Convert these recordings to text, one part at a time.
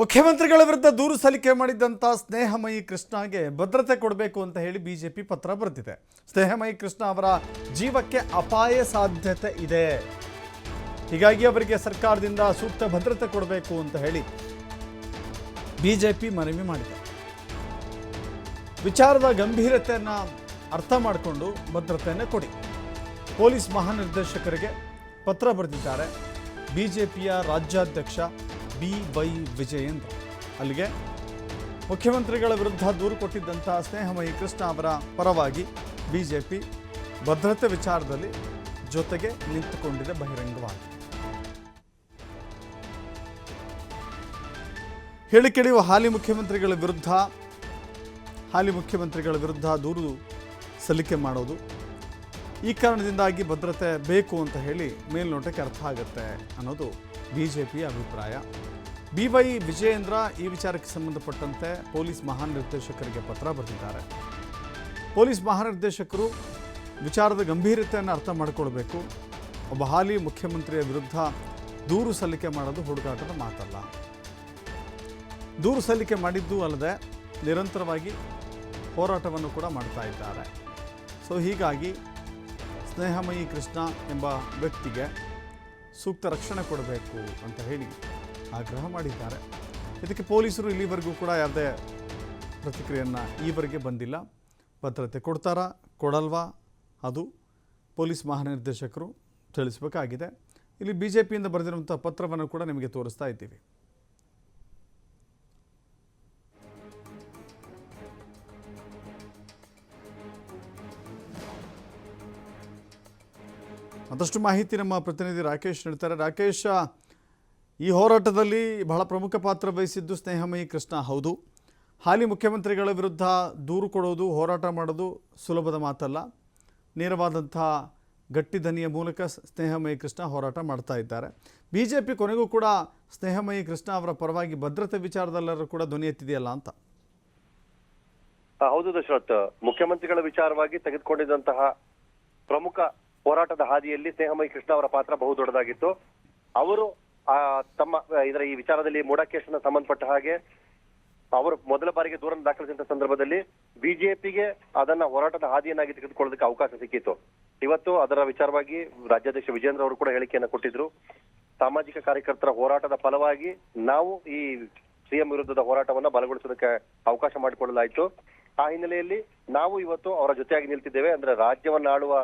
ಮುಖ್ಯಮಂತ್ರಿಗಳ ವಿರುದ್ಧ ದೂರು ಸಲ್ಲಿಕೆ ಮಾಡಿದ್ದಂಥ ಸ್ನೇಹಮಯಿ ಕೃಷ್ಣಗೆ ಭದ್ರತೆ ಕೊಡಬೇಕು ಅಂತ ಹೇಳಿ ಬಿಜೆಪಿ ಪತ್ರ ಬರೆದಿದೆ ಸ್ನೇಹಮಯಿ ಕೃಷ್ಣ ಅವರ ಜೀವಕ್ಕೆ ಅಪಾಯ ಸಾಧ್ಯತೆ ಇದೆ. ಹೀಗಾಗಿ ಅವರಿಗೆ ಸರ್ಕಾರದಿಂದ ಸೂಕ್ತ ಭದ್ರತೆ ಕೊಡಬೇಕು ಅಂತ ಹೇಳಿ ಬಿಜೆಪಿ ಮನವಿ ಮಾಡಿದೆ. ವಿಚಾರದ ಗಂಭೀರತೆಯನ್ನು ಅರ್ಥ ಮಾಡಿಕೊಂಡು ಭದ್ರತೆಯನ್ನು ಕೊಡಿ. ಪೊಲೀಸ್ ಮಹಾನಿರ್ದೇಶಕರಿಗೆ ಪತ್ರ ಬರೆದಿದ್ದಾರೆ. ಬಿಜೆಪಿಯ ರಾಜ್ಯಾಧ್ಯಕ್ಷ ಬಿ ವೈ ವಿಜಯೇಂದ್ರ ಅಲ್ಲಿಗೆ ಮುಖ್ಯಮಂತ್ರಿಗಳ ವಿರುದ್ಧ ದೂರು ಕೊಟ್ಟಿದ್ದಂಥ ಸ್ನೇಹಮಯಿ ಕೃಷ್ಣ ಅವರ ಪರವಾಗಿ ಬಿಜೆಪಿ ಭದ್ರತೆ ವಿಚಾರದಲ್ಲಿ ಜೊತೆಗೆ ನಿಂತುಕೊಂಡಿದೆ ಬಹಿರಂಗವಾಗಿ. ಹೇಳಿಕೆಳೆಯುವ ಹಾಲಿ ಮುಖ್ಯಮಂತ್ರಿಗಳ ವಿರುದ್ಧ, ಹಾಲಿ ಮುಖ್ಯಮಂತ್ರಿಗಳ ವಿರುದ್ಧ ದೂರು ಸಲ್ಲಿಕೆ ಮಾಡೋದು ಈ ಕಾರಣದಿಂದಾಗಿ ಭದ್ರತೆ ಬೇಕು ಅಂತ ಹೇಳಿ ಮೇಲ್ನೋಟಕ್ಕೆ ಅರ್ಥ ಆಗುತ್ತೆ ಅನ್ನೋದು ಬಿ ಜೆ ಪಿಯ ಅಭಿಪ್ರಾಯ. ಬಿ ವೈ ವಿಜಯೇಂದ್ರ ಈ ವಿಚಾರಕ್ಕೆ ಸಂಬಂಧಪಟ್ಟಂತೆ ಪೊಲೀಸ್ ಮಹಾನಿರ್ದೇಶಕರಿಗೆ ಪತ್ರ ಬರೆದಿದ್ದಾರೆ. ಪೊಲೀಸ್ ಮಹಾನಿರ್ದೇಶಕರು ವಿಚಾರದ ಗಂಭೀರತೆಯನ್ನು ಅರ್ಥ ಮಾಡಿಕೊಳ್ಬೇಕು. ಒಬ್ಬ ಹಾಲಿ ಮುಖ್ಯಮಂತ್ರಿಯ ವಿರುದ್ಧ ದೂರು ಸಲ್ಲಿಕೆ ಮಾಡೋದು ಹುಡುಗಾಟದ ಮಾತಲ್ಲ. ದೂರು ಸಲ್ಲಿಕೆ ಮಾಡಿದ್ದು ಅಲ್ಲದೆ ನಿರಂತರವಾಗಿ ಹೋರಾಟವನ್ನು ಕೂಡ ಮಾಡ್ತಾ ಇದ್ದಾರೆ. ಸೊ ಹೀಗಾಗಿ ಸ್ನೇಹಮಯಿ ಕೃಷ್ಣ ಎಂಬ ವ್ಯಕ್ತಿಗೆ ಸೂಕ್ತ ರಕ್ಷಣೆ ಕೊಡಬೇಕು ಅಂತ ಹೇಳಿ ಆಗ್ರಹ ಮಾಡಿದ್ದಾರೆ. ಇದಕ್ಕೆ ಪೊಲೀಸರು ಇಲ್ಲಿವರೆಗೂ ಕೂಡ ಯಾವುದೇ ಪ್ರತಿಕ್ರಿಯೆಯನ್ನು ಈವರೆಗೆ ಬಂದಿಲ್ಲ. ಭದ್ರತೆ ಕೊಡ್ತಾರಾ, ಕೊಡಲ್ವಾ? ಅದು ಪೊಲೀಸ್ ಮಹಾನಿರ್ದೇಶಕರು ತಿಳಿಸಬೇಕಾಗಿದೆ. ಇಲ್ಲಿ ಬಿ ಜೆ ಪಿಯಿಂದ ಬರೆದಿರುವಂಥ ಪತ್ರವನ್ನು ಕೂಡ ನಿಮಗೆ ತೋರಿಸ್ತಾ ಇದ್ದೀವಿ. ಮತ್ತಷ್ಟು ಮಾಹಿತಿ ನಮ್ಮ ಪ್ರತಿನಿಧಿ ರಾಕೇಶ್ ನೀಡ್ತಾರೆ. ರಾಕೇಶ್, ಈ ಹೋರಾಟದಲ್ಲಿ ಬಹಳ ಪ್ರಮುಖ ಪಾತ್ರ ವಹಿಸಿದ್ದು ಸ್ನೇಹಮಯಿ ಕೃಷ್ಣ ಹೌದು. ಹಾಲಿ ಮುಖ್ಯಮಂತ್ರಿಗಳ ವಿರುದ್ಧ ದೂರು ಕೊಡೋದು, ಹೋರಾಟ ಮಾಡೋದು ಸುಲಭದ ಮಾತಲ್ಲ. ನೇರವಾದಂಥ ಗಟ್ಟಿ ದನಿಯ ಮೂಲಕ ಸ್ನೇಹಮಯಿ ಕೃಷ್ಣ ಹೋರಾಟ ಮಾಡ್ತಾ ಇದ್ದಾರೆ. ಬಿ ಜೆ ಪಿ ಕೊನೆಗೂ ಕೂಡ ಸ್ನೇಹಮಯಿ ಕೃಷ್ಣ ಅವರ ಪರವಾಗಿ ಭದ್ರತೆ ವಿಚಾರದಲ್ಲರೂ ಕೂಡ ಧ್ವನಿ ಎತ್ತಿದೆಯಲ್ಲ ಅಂತ? ಹೌದು ದಶರಥ್. ಮುಖ್ಯಮಂತ್ರಿಗಳ ವಿಚಾರವಾಗಿ ತೆಗೆದುಕೊಂಡಿದ್ದಂತಹ ಪ್ರಮುಖ ಹೋರಾಟದ ಹಾದಿಯಲ್ಲಿ ಸ್ನೇಹಮಯಿ ಕೃಷ್ಣ ಅವರ ಪಾತ್ರ ಬಹು ದೊಡ್ಡದಾಗಿತ್ತು. ಅವರು ತಮ್ಮ, ಇದರ ಈ ವಿಚಾರದಲ್ಲಿ ಮೂಡಾಕೇಶನ ಸಂಬಂಧಪಟ್ಟ ಹಾಗೆ ಅವರು ಮೊದಲ ಬಾರಿಗೆ ದೂರನ್ನು ದಾಖಲಿಸಿದಂತ ಸಂದರ್ಭದಲ್ಲಿ ಬಿಜೆಪಿಗೆ ಅದನ್ನ ಹೋರಾಟದ ಹಾದಿಯನ್ನಾಗಿ ತೆಗೆದುಕೊಳ್ಳೋದಕ್ಕೆ ಅವಕಾಶ ಸಿಕ್ಕಿತ್ತು. ಇವತ್ತು ಅದರ ವಿಚಾರವಾಗಿ ರಾಜ್ಯಾಧ್ಯಕ್ಷ ವಿಜೇಂದ್ರ ಅವರು ಕೂಡ ಹೇಳಿಕೆಯನ್ನು ಕೊಟ್ಟಿದ್ರು. ಸಾಮಾಜಿಕ ಕಾರ್ಯಕರ್ತರ ಹೋರಾಟದ ಫಲವಾಗಿ ನಾವು ಈ ಸಿಎಂ ವಿರುದ್ಧದ ಹೋರಾಟವನ್ನ ಬಲಗೊಳಿಸೋದಕ್ಕೆ ಅವಕಾಶ ಮಾಡಿಕೊಳ್ಳಲಾಯಿತು ಆ ಹಿನ್ನೆಲೆಯಲ್ಲಿ ನಾವು ಇವತ್ತು ಅವರ ಜೊತೆಯಾಗಿ ನಿಲ್ತಿದ್ದೇವೆ. ಅಂದ್ರೆ ರಾಜ್ಯವನ್ನ ಆಳುವ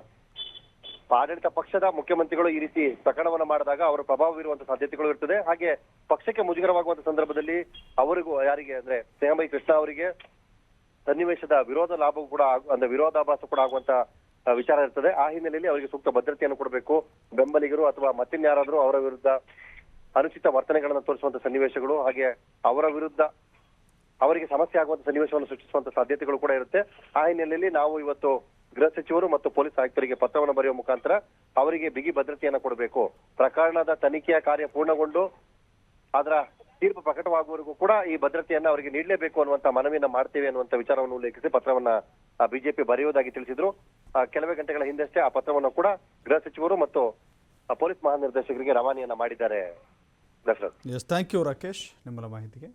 ಆಡಳಿತ ಪಕ್ಷದ ಮುಖ್ಯಮಂತ್ರಿಗಳು ಈ ರೀತಿ ಪ್ರಕರಣವನ್ನು ಮಾಡಿದಾಗ ಅವರ ಪ್ರಭಾವ ಇರುವಂತಹ ಸಾಧ್ಯತೆಗಳು ಇರ್ತದೆ. ಹಾಗೆ ಪಕ್ಷಕ್ಕೆ ಮುಜುಗರವಾಗುವಂತ ಸಂದರ್ಭದಲ್ಲಿ ಅವರಿಗೂ ಯಾರಿಗೆ ಅಂದ್ರೆ ಸ್ನೇಹಮಯಿ ಕೃಷ್ಣ ಅವರಿಗೆ ಸನ್ನಿವೇಶದ ವಿರೋಧ ಲಾಭ ಕೂಡ ಅಂದ್ರೆ ವಿರೋಧಾಭಾಸ ಕೂಡ ಆಗುವಂತ ವಿಚಾರ ಇರ್ತದೆ. ಆ ಹಿನ್ನೆಲೆಯಲ್ಲಿ ಅವರಿಗೆ ಸೂಕ್ತ ಭದ್ರತೆಯನ್ನು ಕೊಡಬೇಕು. ಬೆಂಬಲಿಗರು ಅಥವಾ ಮತ್ತಿನ್ಯಾರಾದ್ರೂ ಅವರ ವಿರುದ್ಧ ಅನುಚಿತ ವರ್ತನೆಗಳನ್ನು ತೋರಿಸುವಂತ ಸನ್ನಿವೇಶಗಳು, ಹಾಗೆ ಅವರ ವಿರುದ್ಧ ಅವರಿಗೆ ಸಮಸ್ಯೆ ಆಗುವಂತ ಸನ್ನಿವೇಶವನ್ನು ಸೃಷ್ಟಿಸುವಂತ ಸಾಧ್ಯತೆಗಳು ಕೂಡ ಇರುತ್ತೆ. ಆ ಹಿನ್ನೆಲೆಯಲ್ಲಿ ನಾವು ಇವತ್ತು ಗೃಹ ಸಚಿವರು ಮತ್ತು ಪೊಲೀಸ್ ಆಯುಕ್ತರಿಗೆ ಪತ್ರವನ್ನು ಬರೆಯುವ ಮುಖಾಂತರ ಅವರಿಗೆ ಬಿಗಿ ಭದ್ರತೆಯನ್ನು ಕೊಡಬೇಕು. ಪ್ರಕರಣದ ತನಿಖೆಯ ಕಾರ್ಯ ಪೂರ್ಣಗೊಂಡು ಅದರ ತೀರ್ಪು ಪ್ರಕಟವಾಗುವವರೆಗೂ ಕೂಡ ಈ ಭದ್ರತೆಯನ್ನು ಅವರಿಗೆ ನೀಡಲೇಬೇಕು ಅನ್ನುವಂತ ಮನವಿಯನ್ನ ಮಾಡ್ತೇವೆ ಅನ್ನುವಂತ ವಿಚಾರವನ್ನು ಉಲ್ಲೇಖಿಸಿ ಪತ್ರವನ್ನ ಬಿಜೆಪಿ ಬರೆಯುವುದಾಗಿ ತಿಳಿಸಿದ್ರು. ಕೆಲವೇ ಗಂಟೆಗಳ ಹಿಂದಷ್ಟೇ ಆ ಪತ್ರವನ್ನು ಕೂಡ ಗೃಹ ಸಚಿವರು ಮತ್ತು ಪೊಲೀಸ್ ಮಹಾನಿರ್ದೇಶಕರಿಗೆ ರವಾನೆಯನ್ನ ಮಾಡಿದ್ದಾರೆ. ಥ್ಯಾಂಕ್ ಯು ರಾಕೇಶ್ ನಿಮ್ಮರ ಮಾಹಿತಿಗೆ.